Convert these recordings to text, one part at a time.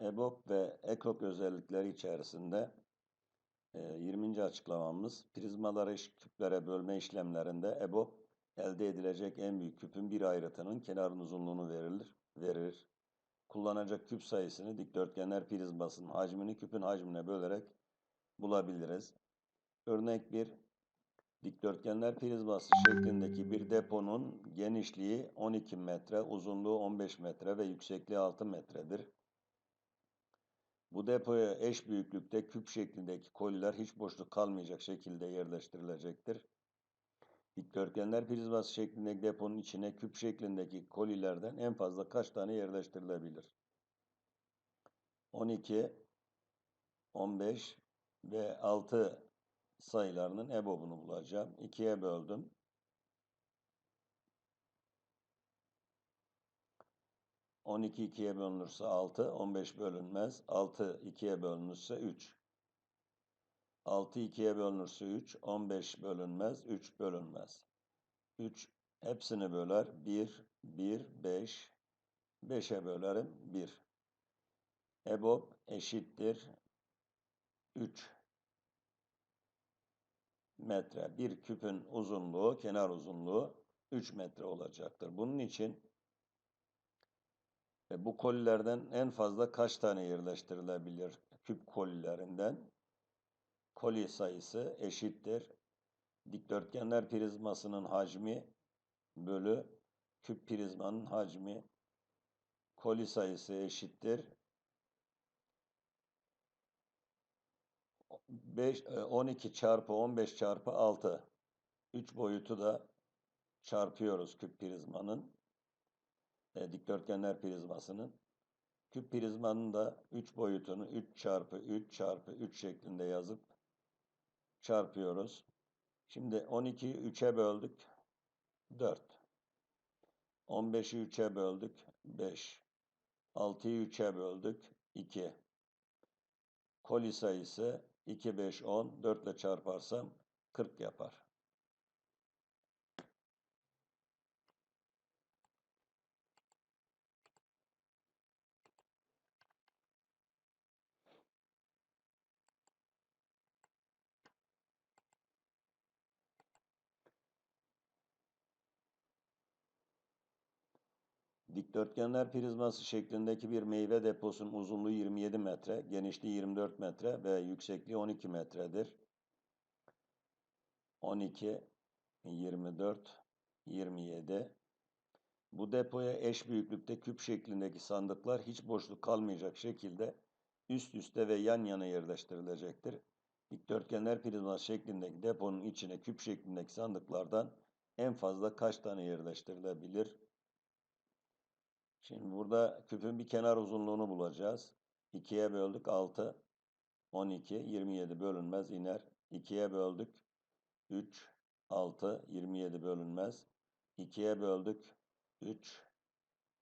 EBOB ve EKOK özellikleri içerisinde e, 20. açıklamamız prizmaları eşit küplere bölme işlemlerinde EBOB elde edilecek en büyük küpün bir ayrıtının kenarın uzunluğunu verilir, verir. Kullanacak küp sayısını dikdörtgenler prizmasının hacmini küpün hacmine bölerek bulabiliriz. Örnek 1 Dikdörtgenler prizması şeklindeki bir deponun genişliği 12 metre, uzunluğu 15 metre ve yüksekliği 6 metredir. Bu depoya eş büyüklükte küp şeklindeki koliler hiç boşluk kalmayacak şekilde yerleştirilecektir. Dikdörtgenler prizması şeklindeki deponun içine küp şeklindeki kolilerden en fazla kaç tane yerleştirilebilir? 12, 15 ve 6 sayılarının EBOB'unu bulacağım. 2'ye böldüm. 12 2'ye bölünürse 6, 15 bölünmez. 6 2'ye bölünürse 3. 6 2'ye bölünürse 3, 15 bölünmez, 3 bölünmez. 3 hepsini böler. 1, 1, 5. 5'e bölerim 1. EBOB eşittir 3 metre. Bir küpün uzunluğu, kenar uzunluğu 3 metre olacaktır. Bunun için e, bu kolilerden en fazla kaç tane yerleştirilebilir? Küp kolilerinden koli sayısı eşittir. Dikdörtgenler prizmasının hacmi bölü küp prizmanın hacmi koli sayısı eşittir. 5, 12 çarpı 15 çarpı 6. 3 boyutu da çarpıyoruz küp prizmanın. E, dikdörtgenler prizmasının. Küp prizmanın da 3 boyutunu 3 çarpı 3 çarpı 3 şeklinde yazıp çarpıyoruz. Şimdi 12'yi 3'e böldük. 4. 15'i 3'e böldük. 5. 6'yı 3'e böldük. 2. Koli sayısı 2, 5, 10. 4 ile çarparsam 40 yapar. Dikdörtgenler prizması şeklindeki bir meyve deposunun uzunluğu 27 metre, genişliği 24 metre ve yüksekliği 12 metredir. 12, 24, 27. Bu depoya eş büyüklükte küp şeklindeki sandıklar hiç boşluk kalmayacak şekilde üst üste ve yan yana yerleştirilecektir. Dikdörtgenler prizması şeklindeki deponun içine küp şeklindeki sandıklardan en fazla kaç tane yerleştirilebilir? Şimdi burada küpün bir kenar uzunluğunu bulacağız. 2'ye böldük 6, 12, 27 bölünmez iner. 2'ye böldük 3, 6, 27 bölünmez. 2'ye böldük 3,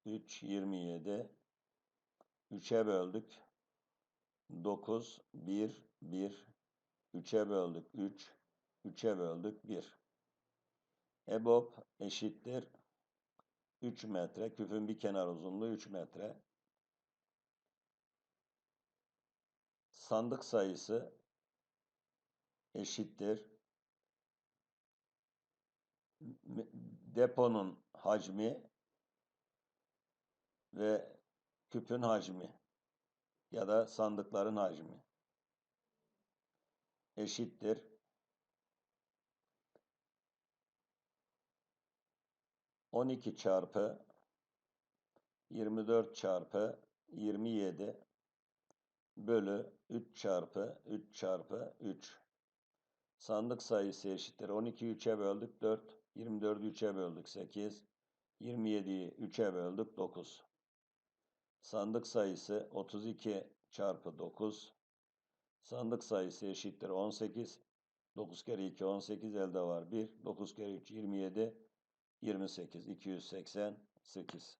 3, 27. 3'e böldük 9, 1, 1. 3'e böldük 3, 3'e böldük 1. EBOB eşittir 3 metre. Küpün bir kenar uzunluğu 3 metre. Sandık sayısı eşittir. Deponun hacmi ve küpün hacmi ya da sandıkların hacmi eşittir. 12 çarpı 24 çarpı 27 bölü 3 çarpı 3 çarpı 3. Sandık sayısı eşittir. 12'yi 3'e böldük 4. 24'ü 3'e böldük 8. 27'yi 3'e böldük 9. Sandık sayısı 32 çarpı 9. Sandık sayısı eşittir 18. 9 kere 2 18 elde var 1. 9 kere 3 27. 28, 288.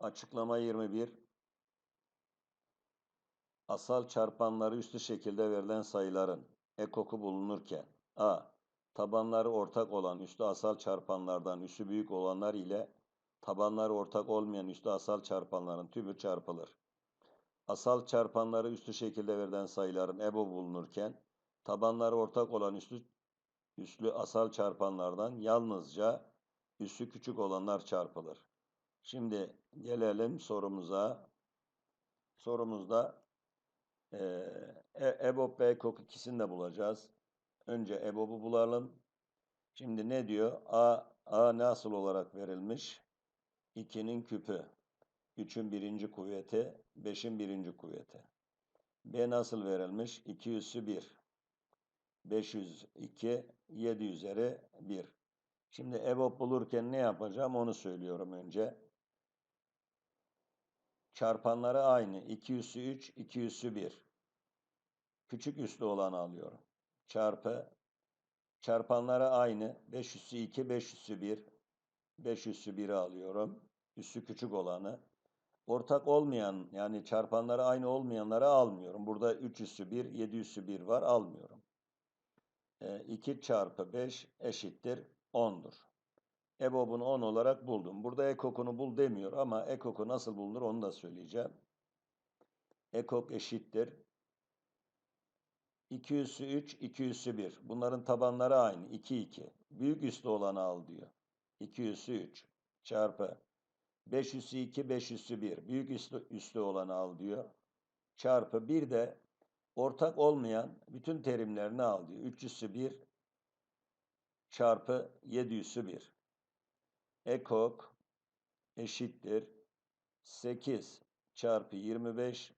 Açıklama 21. Asal çarpanları üstü şekilde verilen sayıların ekoku bulunurken a. Tabanları ortak olan üstü asal çarpanlardan üssü büyük olanlar ile tabanları ortak olmayan üstü asal çarpanların tümü çarpılır. Asal çarpanları üstü şekilde verilen sayıların EBO bulunurken tabanları ortak olan üstü üslü asal çarpanlardan yalnızca üssü küçük olanlar çarpılır. Şimdi gelelim sorumuza. Sorumuzda e, EBOB ve EKOK ikisini de bulacağız. Önce EBOB'u bulalım. Şimdi ne diyor? A, A nasıl olarak verilmiş? 2'nin küpü. 3'ün birinci kuvveti. 5'in birinci kuvveti. B nasıl verilmiş? 2 üssü 1. 502, 7 üzeri 1. Şimdi EBOB bulurken ne yapacağım onu söylüyorum önce. Çarpanları aynı. 2 üssü 3, 2 üssü 1. Küçük üslü olanı alıyorum. Çarpı. Çarpanları aynı. 5 üssü 2, 5 üssü 1. 5 üssü 1'i alıyorum. Üssü küçük olanı. Ortak olmayan yani çarpanları aynı olmayanları almıyorum. Burada 3 üssü 1, 7 üssü 1 var almıyorum. 2 çarpı 5 eşittir 10'dur. EBOB'unu 10 olarak buldum. Burada ekokunu bul demiyor ama ekoku nasıl bulunur onu da söyleyeceğim. Ekok eşittir. 2 üssü 3, 2 üssü 1. Bunların tabanları aynı. 2, 2. Büyük üslü olanı al diyor. 2 üssü 3 çarpı 5 üssü 2, 5 üssü 1. Büyük üslü, üslü olanı al diyor. Çarpı bir de ortak olmayan bütün terimlerini al diyor. 3 üssü 1 çarpı 7 üssü 1. Ekok eşittir 8 çarpı 25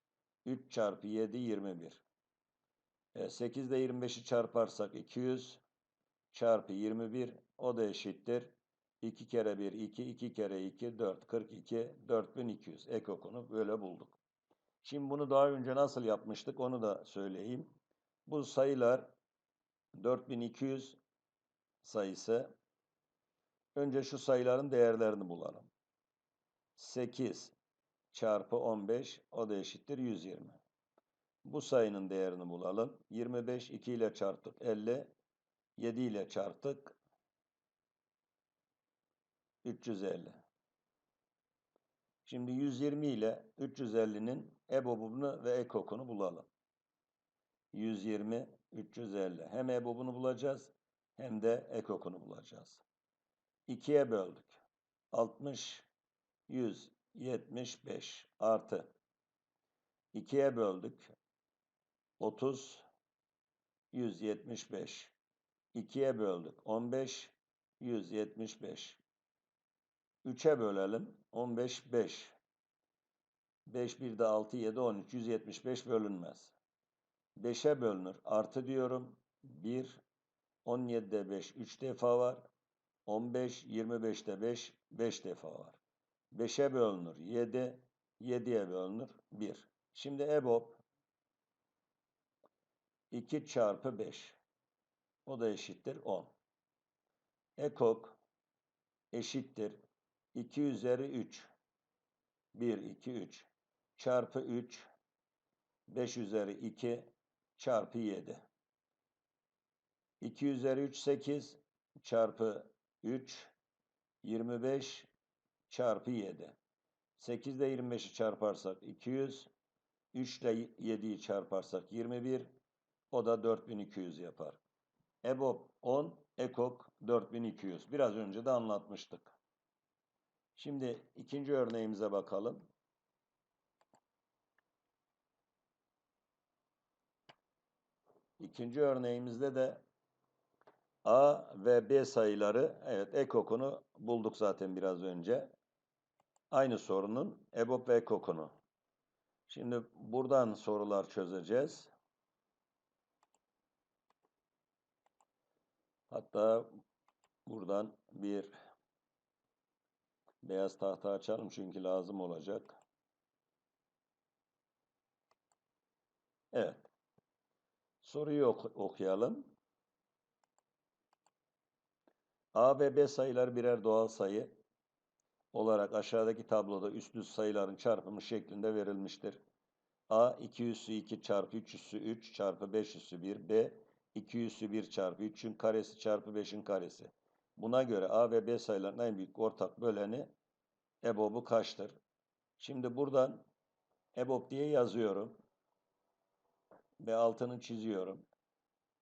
3 çarpı 7 21. E, 8 ile 25'i çarparsak 200 çarpı 21 o da eşittir. 2 kere 1 2 2 kere 2 4 42 4200 ekokunu böyle bulduk. Şimdi bunu daha önce nasıl yapmıştık onu da söyleyeyim. Bu sayılar 4200 sayısı. Önce şu sayıların değerlerini bulalım. 8 çarpı 15 o da eşittir 120. Bu sayının değerini bulalım. 25 2 ile çarptık 50. 7 ile çarptık 350. Şimdi 120 ile 350'nin EBOB'unu ve EKOK'unu bulalım. 120, 350. Hem EBOB'unu bulacağız hem de EKOK'unu bulacağız. 2'ye böldük. 60, 175 artı 2'ye böldük. 30, 175. 2'ye böldük. 15, 175. 3'e bölelim. 15, 5. 5, 1 de 6, 7, 13. 175 bölünmez. 5'e bölünür. Artı diyorum. 1, 17'de 5, 3 defa var. 15, 25'te 5, 5 defa var. 5'e bölünür. 7, 7'ye bölünür. 1. Şimdi EBOB 2 çarpı 5. O da eşittir 10. Ekok eşittir 2 üzeri 3. 1, 2, 3. Çarpı 3. 5 üzeri 2 çarpı 7. 2 üzeri 3, 8 çarpı 3, 25 çarpı 7. 8 ile 25'i çarparsak 200. 3 ile 7'yi çarparsak 21. O da 4200 yapar. EBOB 10, EKOK 4200. Biraz önce de anlatmıştık. Şimdi ikinci örneğimize bakalım. İkinci örneğimizde de A ve B sayıları, evet ekokunu bulduk zaten biraz önce. Aynı sorunun EBOB ve ekokunu. Şimdi buradan sorular çözeceğiz. Hatta buradan bir beyaz tahta açalım çünkü lazım olacak. Evet. Soruyu ok okuyalım. A ve B sayılar birer doğal sayı olarak aşağıdaki tabloda üstlü sayıların çarpımı şeklinde verilmiştir. A 2 üssü 2 çarpı 3 üssü 3 çarpı 5 üssü 1. B 2 üssü 1 çarpı 3'ün karesi çarpı 5'in karesi. Buna göre A ve B sayılarının en büyük ortak böleni EBOB'u kaçtır? Şimdi buradan EBOB diye yazıyorum. Ve altını çiziyorum.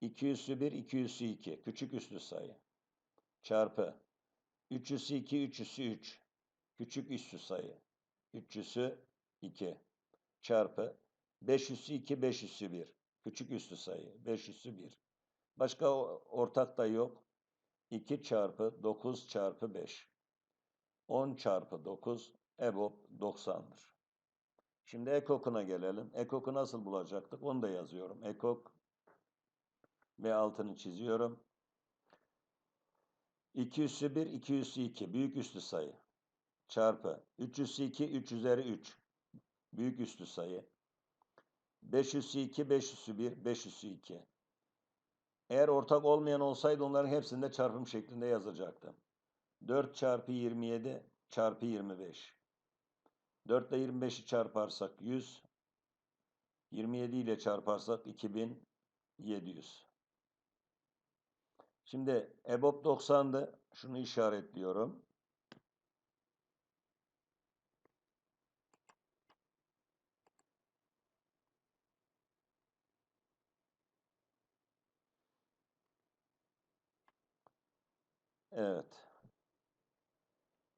2 üssü 1, 2 üssü 2. Küçük üslü sayı. Çarpı. 3 üssü 2, 3 üssü 3. Küçük üssü sayı. 3 üssü 2. Çarpı. 5 üssü 2, 5 üssü 1. Küçük üslü sayı. 5 üssü 1. Başka ortak da yok. 2 çarpı 9 çarpı 5. 10 çarpı 9 EBOB 90'dır. Şimdi ekokuna gelelim. Ekoku nasıl bulacaktık? Onu da yazıyorum. Ekok ve altını çiziyorum. 2 üssü 1, 2 üssü 2. Büyük üslü sayı. Çarpı. 3 üssü 2, 3 üzeri 3. Büyük üslü sayı. 5 üssü 2, 5 üssü 1, 5 üssü 2. Eğer ortak olmayan olsaydı onların hepsini de çarpım şeklinde yazacaktım. 4 çarpı 27 çarpı 25. 4 ile 25'i çarparsak 100. 27 ile çarparsak 2700. Şimdi EBOB 90'dı. Şunu işaretliyorum. Evet.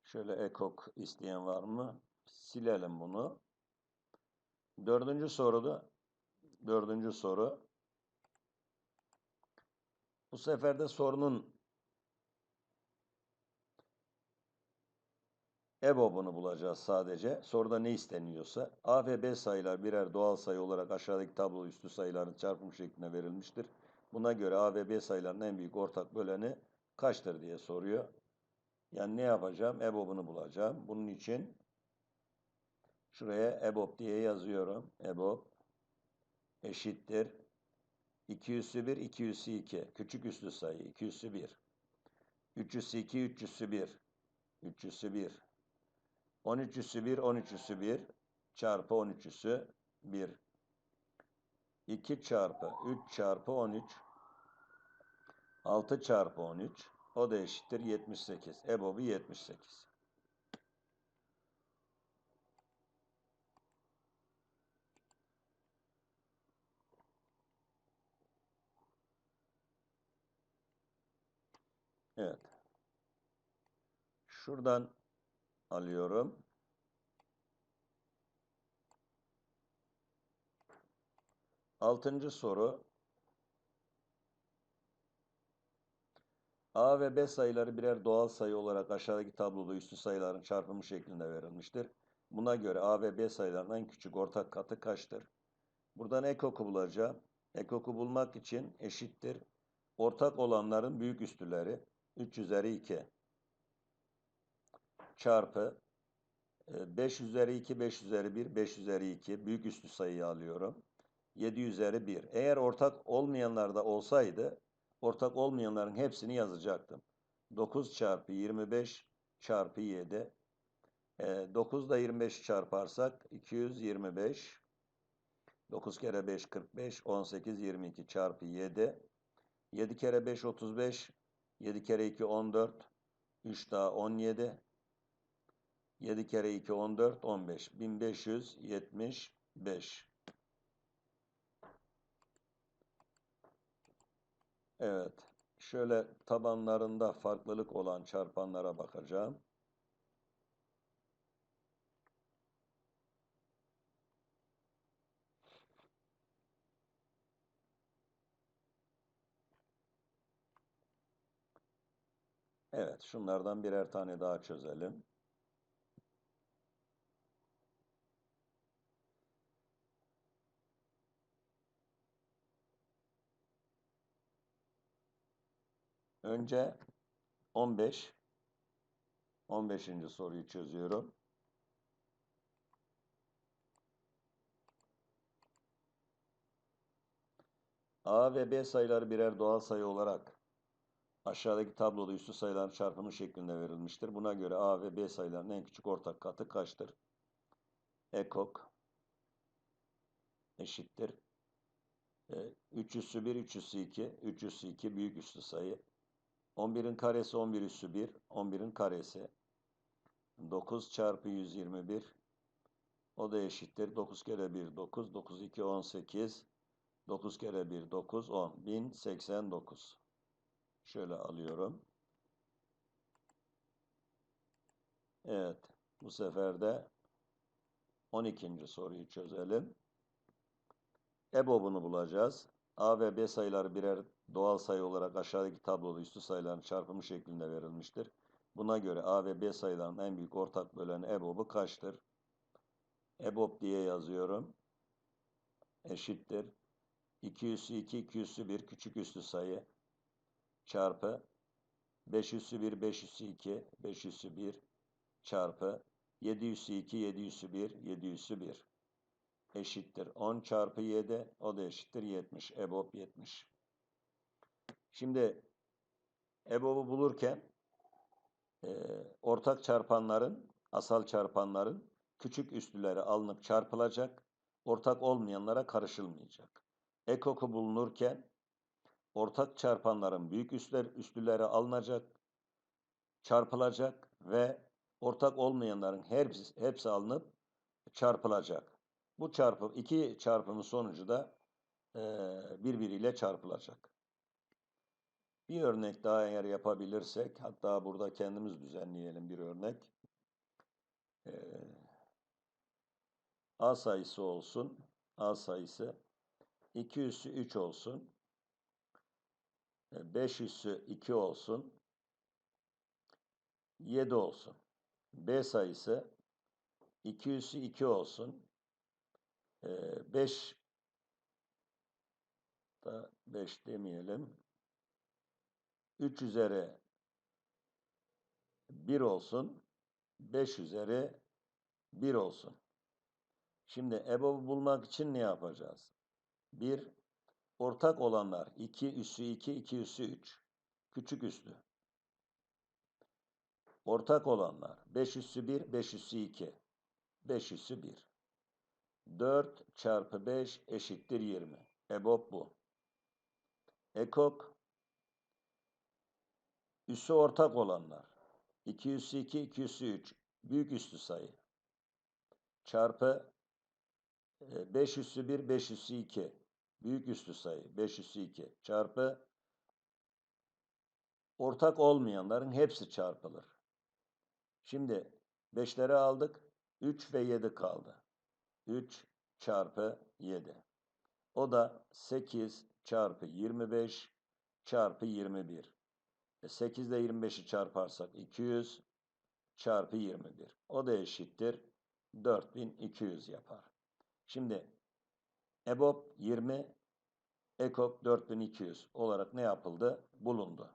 Şöyle ekok isteyen var mı? Silelim bunu. Dördüncü soruda dördüncü soru. Bu sefer de sorunun EBOB'unu bulacağız sadece. Soruda ne isteniyorsa. A ve B sayılar birer doğal sayı olarak aşağıdaki tablo üstü sayıların çarpım şeklinde verilmiştir. Buna göre A ve B sayılarının en büyük ortak böleni kaçtır diye soruyor. Yani ne yapacağım? EBOB'unu bulacağım. Bunun için şuraya EBOB diye yazıyorum. EBOB eşittir. 2 üssü 1, 2 üssü 2. Küçük üslü sayı. 2 üssü 1. 3 üssü 2, 3 üssü 1. 3 üssü 1. 13 üssü 1, 13 üssü 1. Çarpı 13 üssü 1. 2 çarpı 3 çarpı 13. 6 çarpı 13. O da eşittir 78. EBOB'u 78. Evet. Şuradan alıyorum. Altıncı soru. A ve B sayıları birer doğal sayı olarak aşağıdaki tabloda üstü sayıların çarpımı şeklinde verilmiştir. Buna göre A ve B sayılarının en küçük ortak katı kaçtır? Buradan ekoku bulacağım. Ekoku bulmak için eşittir. Ortak olanların büyük üstüleri 3 üzeri 2 çarpı 5 e, üzeri 2, 5 üzeri 1, 5 üzeri 2 büyük üstü sayıyı alıyorum. 7 üzeri 1. Eğer ortak olmayanlar da olsaydı ortak olmayanların hepsini yazacaktım. 9 çarpı 25 çarpı 7. E, 9 da 25 çarparsak 225. 9 kere 5 45. 18 22 çarpı 7. 7 kere 5 35. 7 kere 2 14. 3 daha 17. 7 kere 2 14 15. 1575. Evet. Şöyle tabanlarında farklılık olan çarpanlara bakacağım. Evet, şunlardan birer tane daha çözelim. Önce 15 15. soruyu çözüyorum. A ve B sayıları birer doğal sayı olarak aşağıdaki tabloda üstü sayıların çarpımı şeklinde verilmiştir. Buna göre A ve B sayılarının en küçük ortak katı kaçtır? Ekok eşittir. E, 3 üssü 1, 3 üssü 2, 3 üssü 2 büyük üslü sayı. 11'in karesi 11 üssü 1, 11'in karesi. 9 çarpı 121, o da eşittir. 9 kere 1, 9, 9, 2, 18, 9 kere 1, 9, 10, 1089. Şöyle alıyorum. Evet, bu sefer de 12. soruyu çözelim. EBOB'unu bulacağız. A ve B sayıları birer doğal sayı olarak aşağıdaki tabloda üstü sayıların çarpımı şeklinde verilmiştir. Buna göre A ve B sayılarının en büyük ortak böleni EBOB'u kaçtır? EBOB diye yazıyorum. Eşittir. 2 üssü 2, 2 üssü 1 küçük üslü sayı çarpı 5 üssü 1, 5 üssü 2, 5 üssü 1 çarpı 7 üssü 2, 7 üssü 1, 7 üssü 1 eşittir. 10 çarpı 7 o da eşittir 70. EBOB 70. Şimdi EBOB'u bulurken e, ortak çarpanların, asal çarpanların küçük üslüleri alınıp çarpılacak, ortak olmayanlara karışılmayacak. EKOK'u bulunurken ortak çarpanların büyük üstler, üslüleri alınacak, çarpılacak ve ortak olmayanların hepsi, hepsi alınıp çarpılacak. Bu çarpım, iki çarpımın sonucu da e, birbiriyle çarpılacak. Bir örnek daha eğer yapabilirsek, hatta burada kendimiz düzenleyelim bir örnek. E, A sayısı olsun, A sayısı 2 üssü 3 olsun, 5 üssü 2 olsun, 7 olsun. B sayısı 2 üssü 2 olsun, 5 da 5 demeyelim. 3 üzeri 1 olsun. 5 üzeri 1 olsun. Şimdi EBOB'u bulmak için ne yapacağız? 1. Ortak olanlar 2 üssü 2, 2 üssü 3. Küçük üslü. Ortak olanlar 5 üssü 1, 5 üssü 2. 5 üssü 1. 4 çarpı 5 eşittir 20. EBOB bu. EKOK üssü ortak olanlar 2 üssü 2, 2 üssü 3 büyük üslü sayı çarpı 5 üssü 1, 5 üssü 2 büyük üslü sayı 5 üssü 2 çarpı ortak olmayanların hepsi çarpılır. Şimdi 5'leri aldık. 3 ve 7 kaldı. 3 çarpı 7. O da 8 çarpı 25 çarpı 21. E 8 ile 25'i çarparsak 200 çarpı 21. O da eşittir 4200 yapar. Şimdi EBOB 20, EKOK 4200 olarak ne yapıldı? Bulundu.